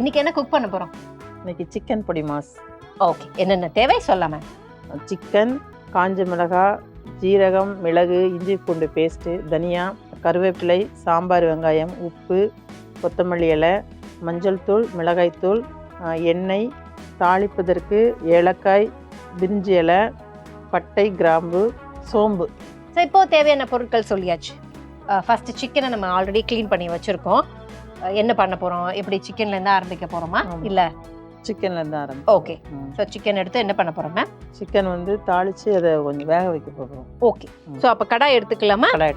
இன்னைக்கு என்ன குக் பண்ண போறோம்? இன்னைக்கு சிக்கன் பொடி மாஸ். ஓகே என்னென்ன தேவை சொல்லாம. சிக்கன் காஞ்ச மிளகாய் ஜீரகம் மிளகு இஞ்சி பூண்டு பேஸ்ட்டு தனியா கருவேப்பிலை சாம்பார் வெங்காயம் உப்பு கொத்தமல்லி இலை மஞ்சள் தூள் மிளகாய்த்தூள் எண்ணெய் தாளிப்பதற்கு ஏலக்காய் பிரிஞ்சி இலை பட்டை கிராம்பு சோம்பு. ஸோ இப்போ தேவையான பொருட்கள் சொல்லியாச்சு. ஃபர்ஸ்ட் சிக்கனை நம்ம ஆல்ரெடி க்ளீன் பண்ணி வச்சிருக்கோம். என்ன பண்ண போறோம்? எப்படி சிக்கன்ல இருந்து ஆரம்பிக்க போறோமா? ஆமா. இல்ல. சிக்கன்லேருந்து ஆரம்பி ஓகே ஸோ சிக்கன் எடுத்து என்ன பண்ண போறோம் மேம் சிக்கன் வந்து தாளித்து அதை கொஞ்சம் வேக வைக்க போகிறோம் ஓகே ஸோ அப்போ கடாய் எடுத்துக்கலாமா? கடாய்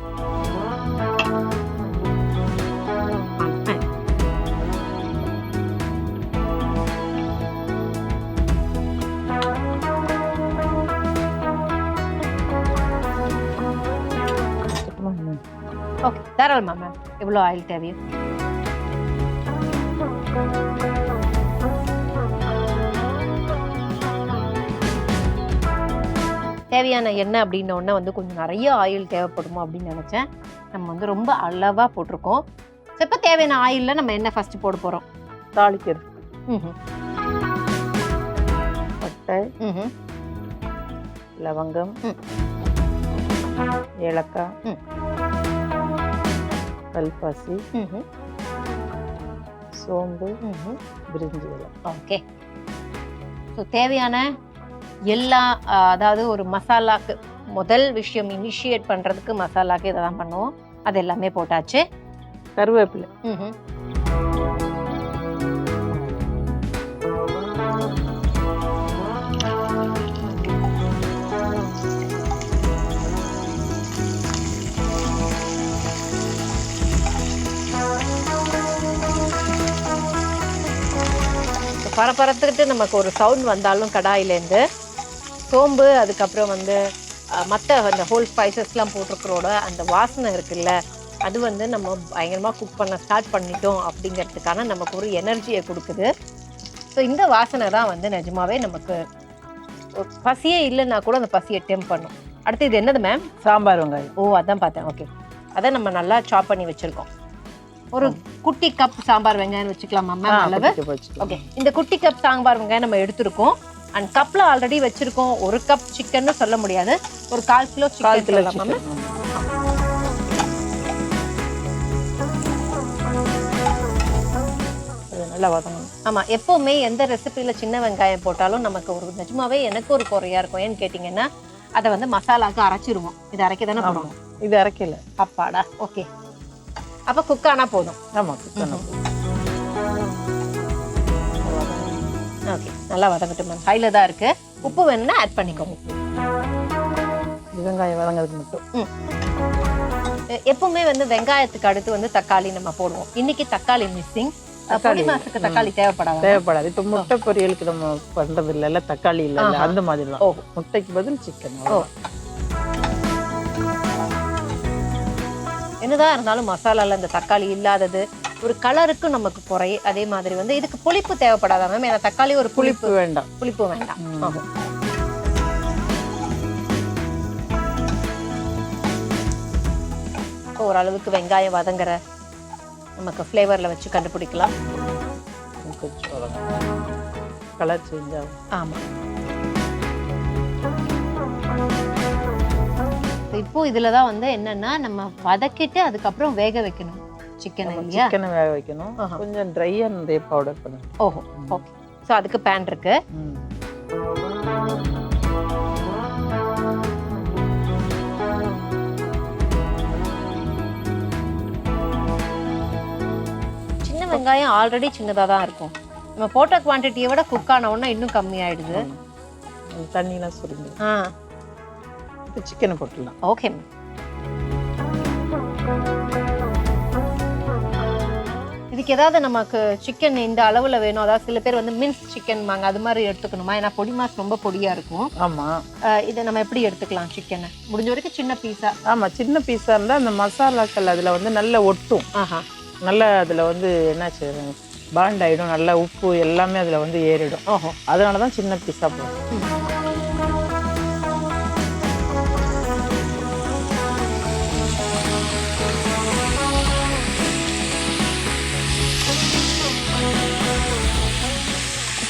ஓகே தாராளமா மேம் எவ்வளோ ஆயில் தேவையோ? தேவையான எண்ணெய் அப்படின்ன வந்து கொஞ்சம் நிறைய ஆயில் தேவைப்படுமோ அப்படின்னு நினச்சேன். நம்ம வந்து ரொம்ப அளவாக போட்டிருக்கோம். இப்போ தேவையான ஆயிலில் நம்ம என்ன ஃபர்ஸ்ட் போட போகிறோம் தாளிக்கிறது. ம் பட்டை. ம் லவங்கம். ம். ஏலக்காய். கல்பாசி. சோம்பு. பிரிஞ்சி ஓகே ஸோ தேவையான எல்லா அதாவது ஒரு மசாலாக்கு முதல் விஷயம் இனிஷியேட் பண்ணுறதுக்கு மசாலாக்கு இதை தான் பண்ணுவோம். அது எல்லாமே போட்டாச்சு. கருவேப்பிலை. So, பரபரத்துக்கிட்டு நமக்கு ஒரு சவுண்ட் வந்தாலும் கடாயிலேருந்து சோம்பு அதுக்கப்புறம் வந்து மற்ற அந்த ஹோல் ஸ்பைசஸ்லாம் போட்டிருக்கிறோட அந்த வாசனை இருக்குல்ல அது வந்து நம்ம பயங்கரமாக குக் பண்ண ஸ்டார்ட் பண்ணிட்டோம் அப்படிங்கிறதுக்கான நமக்கு ஒரு எனர்ஜியை கொடுக்குது. ஸோ இந்த வாசனை தான் வந்து நிஜமாவே நமக்கு பசியே இல்லைன்னா கூட அந்த பசியை டெம் பண்ணும். அடுத்து இது என்னது மேம் சாம்பார் வெங்காயம். ஓ அதான் பார்த்தேன். ஓகே அதை நம்ம நல்லா சாப் பண்ணி வச்சிருக்கோம். ஒரு குட்டி கப் சாம்பார் வெங்காயம் வச்சுக்கலாமா மேம் அளவு. ஓகே இந்த குட்டி கப் சாம்பார் வெங்காயம் நம்ம எடுத்திருக்கோம். அண்ட் கப்ல ஆல்ரெடி வச்சிருக்கோம் ஒரு கப் சிக்கன்னு சொல்ல முடியாது. ஒரு கால் கிலோ சிக்கன் சொல்லலாமா நல்லா வதங்கணும். ஆமா எப்பவுமே எந்த ரெசிபியில சின்ன வெங்காயம் போட்டாலும் நமக்கு ஒரு நிஜமாவே எனக்கு ஒரு குறையா இருக்கும். ஏன்னு கேட்டிங்கன்னா அதை வந்து மசாலாக்கு அரைச்சிருவோம். இது அரைக்க தானே போடுவோம் இது அரைக்கல. அப்பாடா ஓகே அப்ப குக் போதும். ஆமா சிக்கன் ஓகே நல்லா வதங்கட்டும் மேம் கையில தான் இருக்கு. உப்பு வேணும்னா ஆட் பண்ணிக்கோங்க. வெங்காயம் வதங்கிறதுக்கு மட்டும். எப்பவுமே வந்து வெங்காயத்துக்கு அடுத்து வந்து தக்காளி நம்ம போடுவோம். இன்னைக்கு தக்காளி மிஸ்ஸிங் பொடி மாசுக்கு தக்காளி தேவைப்படாது? தேவைப்படாது. இப்ப முட்டை பொரியலுக்கு நம்ம பண்றது இல்ல தக்காளி இல்ல. அந்த மாதிரி தான். முட்டைக்கு பதில் சிக்கன். என்னதான் இருந்தாலும் மசாலால இந்த தக்காளி இல்லாதது ஒரு கலருக்கு நமக்கு குறை. அதே மாதிரி வந்து இதுக்கு புளிப்பு தேவைப்படாதா மேம் ஏன்னா தக்காளி ஒரு புளிப்பு. வேண்டாம். புளிப்பு வேண்டாம். ம். ஆமா. இப்போ ஓரளவுக்கு வெங்காயம் வதங்குற நமக்கு ஃப்ளேவரில் வச்சு கண்டுபிடிக்கலாம். கலர் சேஞ்ச் ஆகும். ஆமாம் இப்போ இதில் தான் வந்து என்னன்னா நம்ம வதக்கிட்டு அதுக்கப்புறம் வேக வைக்கணும். சிக்கன் இல்லையா? சிக்கனை வேக வைக்கணும். கொஞ்சம் ட்ரையா நிறைய பவுடர் பண்ணணும் ஓஹோ ஓகே ஸோ அதுக்கு பேன் இருக்கு. சின்ன வெங்காயம் ஆல்ரெடி சின்னதாக தான் இருக்கும். நம்ம போட்ட குவான்டிட்டியை விட குக் ஆன உடனே இன்னும் கம்மியாயிடுது. தண்ணிலாம் சுருங்க. ஆ. இப்போ சிக்கனை போட்டுடலாம். ஓகே மேம் இதுக்கு ஏதாவது நமக்கு சிக்கன் இந்த அளவுல வேணும். அதாவது சில பேர் வந்து மின்ஸ் சிக்கன் வாங்க அது மாதிரி எடுத்துக்கணுமா? ஏன்னா பொடி மாஸ் ரொம்ப பொடியா இருக்கும். ஆமா. அஹ் இதை நம்ம எப்படி எடுத்துக்கலாம் சிக்கனை முடிஞ்ச வரைக்கும் சின்ன பீஸா ஆமா சின்ன பீஸா இருந்தா அந்த மசாலாக்கள் அதுல வந்து நல்லா ஒட்டும். ஆஹா. நல்லா அதுல வந்து என்னாச்சு? பாண்ட் ஆயிடும். நல்லா உப்பு எல்லாமே அதுல வந்து ஏறிடும். அதனால தான் சின்ன பீஸா போடும்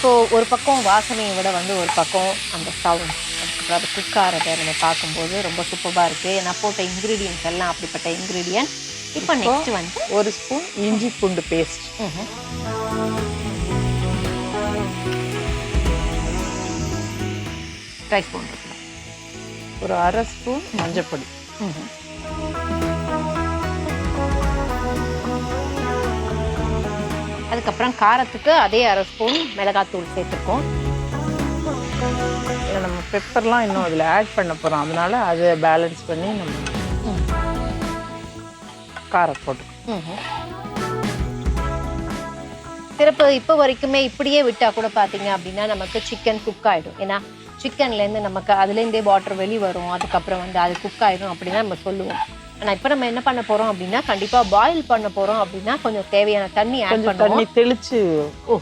இப்போ ஒரு பக்கம் வாசனையை விட வந்து ஒரு பக்கம் அந்த சவுண்ட் அதுக்கப்புறம் அது குக் ஆகிறத நம்ம பார்க்கும்போது ரொம்ப சூப்பராக இருக்குது நான் போட்ட இன்க்ரீடியன்ஸ் எல்லாம் அப்படிப்பட்ட இன்க்ரீடியன்ட் இப்போ நெக்ஸ்ட் வந்து ஒரு ஸ்பூன் இஞ்சி பூண்டு பேஸ்ட் ட்ரை இருக்கலாம் ஒரு அரை ஸ்பூன் மஞ்சப்பொடி. அதுக்கப்புறம் காரத்துக்கு அதே அரை ஸ்பூன் மிளகாத்தூள் சேர்த்துருக்கோம். இல்லை நம்ம பெப்பர்லாம் இன்னும் அதில் ஆட் பண்ண போகிறோம் அதனால அதை பேலன்ஸ் பண்ணி நம்ம காரம் போட்டுக்கணும். சிறப்பு. இப்போ வரைக்குமே இப்படியே விட்டா கூட பார்த்தீங்க அப்படின்னா நமக்கு சிக்கன் குக் ஆகிடும் ஏன்னா சிக்கன்லேருந்து நமக்கு அதுலேருந்தே வாட்டர் வெளி வரும். அதுக்கப்புறம் வந்து அது குக் ஆகிடும் அப்படின்னு நம்ம சொல்லுவோம். ஆனால் இப்போ நம்ம என்ன பண்ண போகிறோம் அப்படின்னா கண்டிப்பாக பாயில் பண்ண போகிறோம் அப்படின்னா கொஞ்சம் தேவையான தண்ணி ஆட் பண்ணுவோம். தண்ணி தெளிச்சு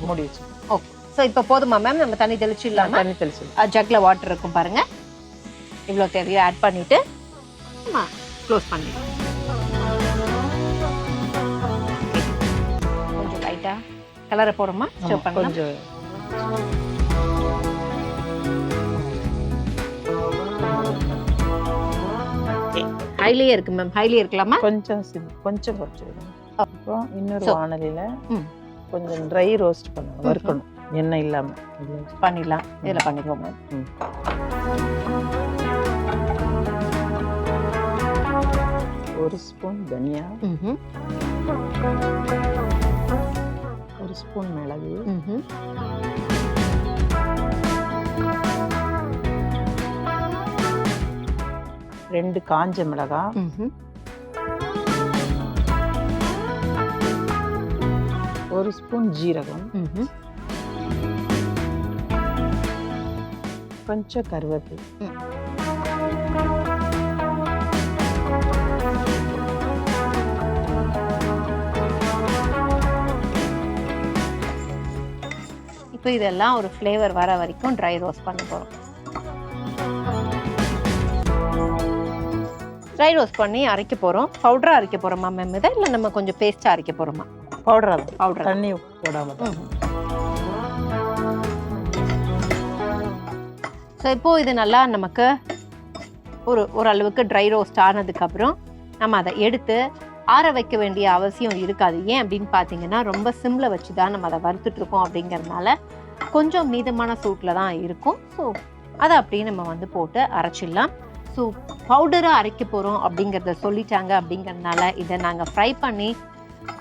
மூடி வச்சு ஓகே ஸோ இப்போ போதுமா மேம் நம்ம தண்ணி தெளிச்சு இல்லாமல் தண்ணி தெளிச்சு ஜக்கில் வாட்டர் இருக்கும் பாருங்க. இவ்வளோ தேவையோ ஆட் பண்ணிட்டு நம்ம க்ளோஸ் பண்ணிடலாம். கொஞ்சம் லைட்டாக கலரை போடுமா? கொஞ்சம். ஹைலியே இருக்கு மேம் ஹைலியே இருக்கலாமா? கொஞ்சம் கொஞ்சம் குறைச்சி விடுங்க அப்புறம் இன்னொரு வானலியில். கொஞ்சம் ட்ரை ரோஸ்ட் பண்ணணும் வறுக்கணும். எண்ணெய் இல்லாமல் பண்ணிடலாம். இதில் ம். ஒரு ஸ்பூன் தனியா. ஒரு ஸ்பூன் மிளகு. ரெண்டு காஞ்ச மிளகாய் ம்ஹும். ஒரு ஸ்பூன் ஜீரகம். கொஞ்சம் கருவேப்பிலை. இப்போ இதெல்லாம் ஒரு ஃப்ளேவர் வர வரைக்கும் ட்ரை ரோஸ்ட் பண்ண போகிறோம் ட்ரை ரோஸ்ட் பண்ணி அரைக்க போகிறோம் பவுடராக அரைக்க போகிறோமா மேம் இதை? இல்லை நம்ம கொஞ்சம் பேஸ்ட்டாக அரைக்க போகிறோமா பவுடரா தான். பவுடர் தண்ணி போடாம தான். ஸோ இப்போ இது நல்லா நமக்கு ஒரு ஓரளவுக்கு ட்ரை ரோஸ்ட் ஆனதுக்கப்புறம் நம்ம அதை எடுத்து ஆற வைக்க வேண்டிய அவசியம் இருக்காது. ஏன் அப்படின்னு பார்த்தீங்கன்னா ரொம்ப சிம்மில் வச்சு தான் நம்ம அதை வறுத்துட்ருக்கோம் அப்படிங்கிறதுனால கொஞ்சம் மீதமான சூட்டில் தான் இருக்கும். ஸோ அதை அப்படியே நம்ம வந்து போட்டு அரைச்சிடலாம். ஸோ பவுடராக அரைக்க போகிறோம் அப்படிங்கிறத சொல்லிட்டாங்க அப்படிங்கிறதுனால இதை நாங்கள் ஃப்ரை பண்ணி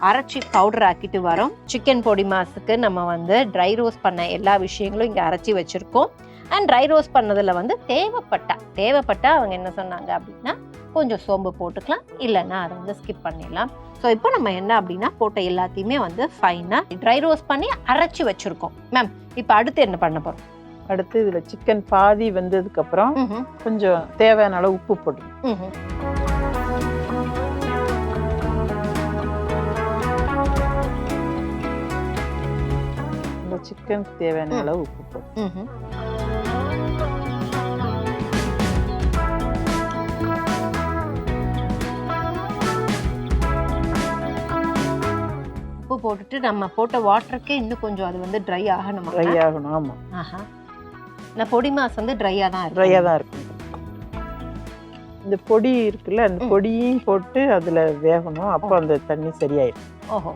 அரைச்சி பவுடர் ஆக்கிட்டு வரோம். சிக்கன் பொடி மாஸுக்கு நம்ம வந்து ட்ரை ரோஸ்ட் பண்ண எல்லா விஷயங்களும் இங்கே அரைச்சி வச்சுருக்கோம். அண்ட் ட்ரை ரோஸ்ட் பண்ணதில் வந்து தேவைப்பட்டா தேவைப்பட்டா அவங்க என்ன சொன்னாங்க அப்படின்னா கொஞ்சம் சோம்பு போட்டுக்கலாம் இல்லைன்னா அதை வந்து ஸ்கிப் பண்ணிடலாம். ஸோ இப்போ நம்ம என்ன அப்படின்னா போட்ட எல்லாத்தையுமே வந்து ஃபைனாக ட்ரை ரோஸ்ட் பண்ணி அரைச்சி வச்சுருக்கோம். மேம் இப்போ அடுத்து என்ன பண்ண போகிறோம் அடுத்து இதில் சிக்கன் பாதி வெந்ததுக்கு அப்புறம் கொஞ்சம் தேவையான அளவு உப்பு போடணும் இந்த சிக்கனுக்கு தேவையான. அளவு உப்பு போடணும் உப்பு போட்டுட்டு நம்ம போட்ட வாட்டருக்கே இன்னும் கொஞ்சம் அது வந்து ட்ரை ஆகணும் ட்ரை ஆகணும் ஆமாம் ஆஹா. நான் பொடி மாஸ் வந்து ட்ரையாக தான் ட்ரையாக தான் இருக்கும். இந்த பொடி இருக்குல்ல அந்த. பொடியும் போட்டு அதில் வேகணும். அப்போ அந்த தண்ணி சரியாயிடும் ஓஹோ.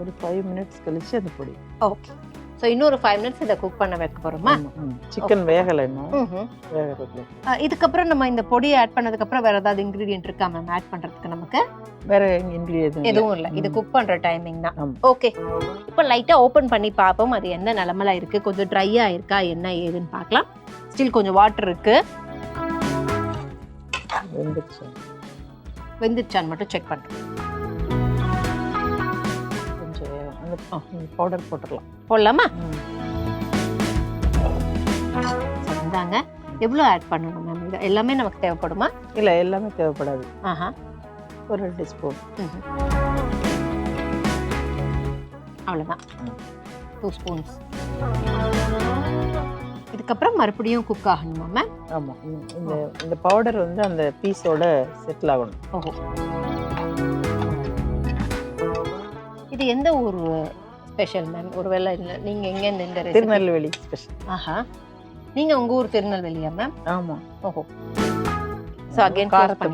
ஒரு ஃபைவ் மினிட்ஸ் கழிச்சு அந்த பொடி. ஓகே. ஸோ இன்னொரு ஃபைவ் மினிட்ஸ் இதை குக் பண்ண வைக்க போகிறோமா சிக்கன் வேகலை இதுக்கப்புறம் நம்ம இந்த பொடியை ஆட் பண்ணதுக்கப்புறம் வேற ஏதாவது இன்க்ரீடியன்ட் இருக்கா மேம் ஆட் பண்ணுறதுக்கு நமக்கு? வேற இன்க்ரீடியன் எதுவும் இல்லை. இது. குக் பண்ணுற டைமிங் தான். ஓகே இப்போ லைட்டாக ஓப்பன் பண்ணி பார்ப்போம். அது என்ன நிலமையில இருக்கு? கொஞ்சம் ட்ரையாக இருக்கா? என்ன ஏதுன்னு பார்க்கலாம். ஸ்டில் கொஞ்சம் வாட்டர் இருக்கு. வெந்துருச்சு வெந்துருச்சான்னு மட்டும் செக் பண்ணுறோம் பவுடர் போட்டுடலாம் போடலாமா? இந்தாங்க எவ்வளோ ஆட் பண்ணணும் மேம் இது எல்லாமே நமக்கு தேவைப்படுமா? இல்லை எல்லாமே தேவைப்படாது. ஆஹா. ஒரு ரெண்டு ஸ்பூன். அவ்வளோதான். டூ ஸ்பூன்ஸ் இதுக்கப்புறம் மறுபடியும் குக் ஆகணுமா மேம் ஆமாம் இந்த இந்த பவுடர் வந்து அந்த பீஸோட செட்டில் ஆகணும். ஓஹோ. இது எந்த ஊர் ஸ்பெஷல் மேம் ஒருவேளை இல்லை நீங்கள் எங்கேருந்து இந்த recipe? திருநெல்வேலி ஸ்பெஷல் ஆஹா. நீங்கள் உங்கள் ஊர் திருநெல்வேலியா மேம் ஆமா. ஓஹோ. ஸோ அகைன் காரத்தை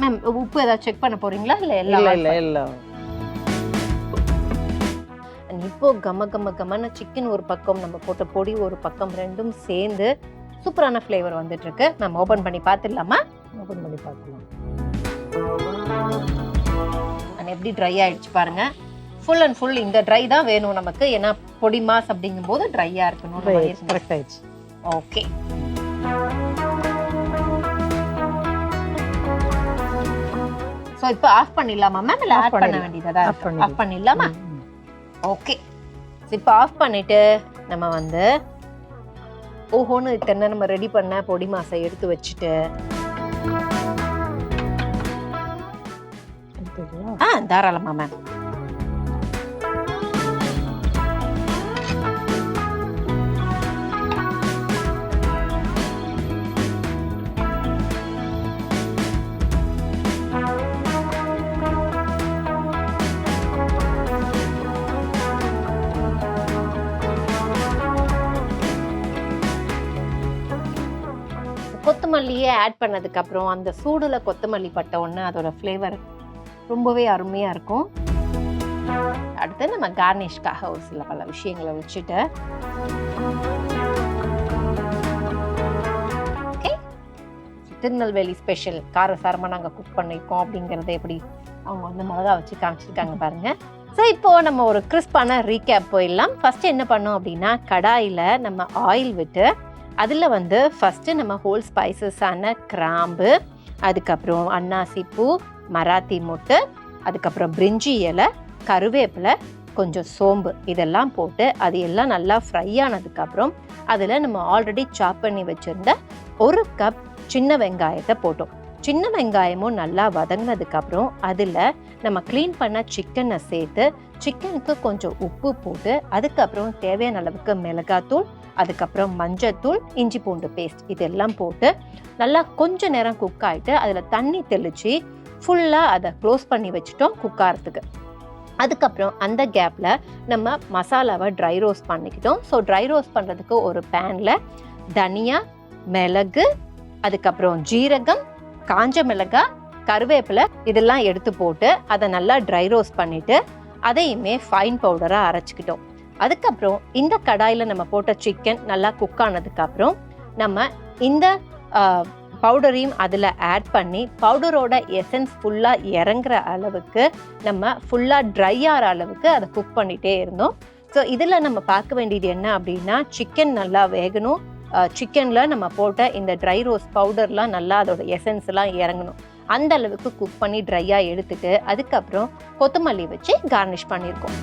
மேம் உப்பு ஏதாவது செக் பண்ண போறீங்களா? இல்லை இல்ல எல்லாம் இல்ல இல்ல And இப்போ கம கம கமன்னு சிக்கன் ஒரு பக்கம் நம்ம போட்ட பொடி ஒரு பக்கம் ரெண்டும் சேர்ந்து சூப்பரான ஃப்ளேவர் வந்துட்டு இருக்கு. நம்ம ஓபன் பண்ணி பார்த்துடலாமா? ஓபன் பண்ணி பார்க்கலாம். அண்ட் எப்படி ட்ரை ஆயிடுச்சு பாருங்க. ஃபுல் அண்ட் ஃபுல் இந்த ட்ரை தான் வேணும் நமக்கு. ஏன்னா பொடி மாஸ் அப்படிங்கும்போது ட்ரையா இருக்கணும் கரெக்ட் ஆயிடுச்சு. ஓகே ஸோ இப்போ ஆஃப் பண்ணிடலாமா மேம் இல்லை ஆட் பண்ண. வேண்டியதா. ஆஃப் பண்ணிடலாமா. ஓகே இப்போ ஆஃப் பண்ணிட்டு நம்ம வந்து ஓஹோன்னு இத்தனை நம்ம ரெடி பண்ண பொடி மாசை எடுத்து வச்சுட்டு எடுத்துக்கலாம். ஆ தாராளமா மேம் கொத்தமல்லியே ஆட் பண்ணதுக்கப்புறம் அந்த சூடில் கொத்தமல்லி பட்ட உடனே அதோட ஃப்ளேவர் ரொம்பவே அருமையாக இருக்கும். அடுத்து நம்ம கார்னிஷ்காக ஒரு சில பல விஷயங்களை வச்சுட்டு. திருநெல்வேலி ஸ்பெஷல் காரசாரமாக நாங்கள் குக் பண்ணியிருக்கோம் அப்படிங்கிறத எப்படி அவங்க வந்து மிளகா வச்சு காமிச்சிருக்காங்க பாருங்கள் ஸோ இப்போது நம்ம ஒரு கிறிஸ்பான ரீகேப் போயிடலாம். ஃபஸ்ட்டு என்ன பண்ணோம் அப்படின்னா கடாயில் நம்ம ஆயில் விட்டு அதில் வந்து ஃபஸ்ட்டு நம்ம ஹோல் ஸ்பைசஸான கிராம்பு அதுக்கப்புறம் அன்னாசி பூ மராத்தி மொட்டு அதுக்கப்புறம் பிரிஞ்சி இலை கருவேப்பிலை கொஞ்சம் சோம்பு இதெல்லாம் போட்டு அது எல்லாம் நல்லா ஃப்ரை ஆனதுக்கப்புறம் அதில் நம்ம ஆல்ரெடி சாப் பண்ணி வச்சுருந்த ஒரு கப் சின்ன வெங்காயத்தை போட்டோம். சின்ன வெங்காயமும் நல்லா வதங்கினதுக்கப்புறம் அதில் நம்ம க்ளீன் பண்ண சிக்கனை சேர்த்து சிக்கனுக்கு கொஞ்சம் உப்பு போட்டு அதுக்கப்புறம் தேவையான அளவுக்கு மிளகாத்தூள் அதுக்கப்புறம் மஞ்சத்தூள் இஞ்சி பூண்டு பேஸ்ட் இதெல்லாம் போட்டு நல்லா கொஞ்ச நேரம் குக் ஆகிட்டு அதில் தண்ணி தெளித்து ஃபுல்லாக அதை க்ளோஸ் பண்ணி வச்சுட்டோம் குக் ஆகிறதுக்கு அதுக்கப்புறம் அந்த கேப்பில் நம்ம மசாலாவை ட்ரை ரோஸ்ட் பண்ணிக்கிட்டோம். ஸோ ட்ரை ரோஸ்ட் பண்ணுறதுக்கு ஒரு பேனில் தனியா மிளகு அதுக்கப்புறம் ஜீரகம் காஞ்ச மிளகாய் கருவேப்பிலை இதெல்லாம் எடுத்து போட்டு அதை நல்லா ட்ரை ரோஸ்ட் பண்ணிவிட்டு அதையுமே ஃபைன் பவுடராக அரைச்சிக்கிட்டோம். அதுக்கப்புறம் இந்த கடாயில் நம்ம போட்ட சிக்கன் நல்லா குக் ஆனதுக்கப்புறம் நம்ம இந்த பவுடரையும் அதில் ஆட் பண்ணி பவுடரோட எசன்ஸ் ஃபுல்லாக இறங்குற அளவுக்கு நம்ம ஃபுல்லாக ட்ரை ஆகிற அளவுக்கு அதை குக் பண்ணிகிட்டே இருந்தோம். ஸோ இதில் நம்ம பார்க்க வேண்டியது என்ன அப்படின்னா சிக்கன் நல்லா வேகணும். சிக்கனில் நம்ம போட்ட இந்த ட்ரை ரோஸ் பவுடர்லாம் நல்லா அதோட எசன்ஸ்லாம் இறங்கணும். அந்த அளவுக்கு குக் பண்ணி ட்ரையாக எடுத்துட்டு அதுக்கப்புறம் கொத்தமல்லி வச்சு கார்னிஷ் பண்ணியிருக்கோம்.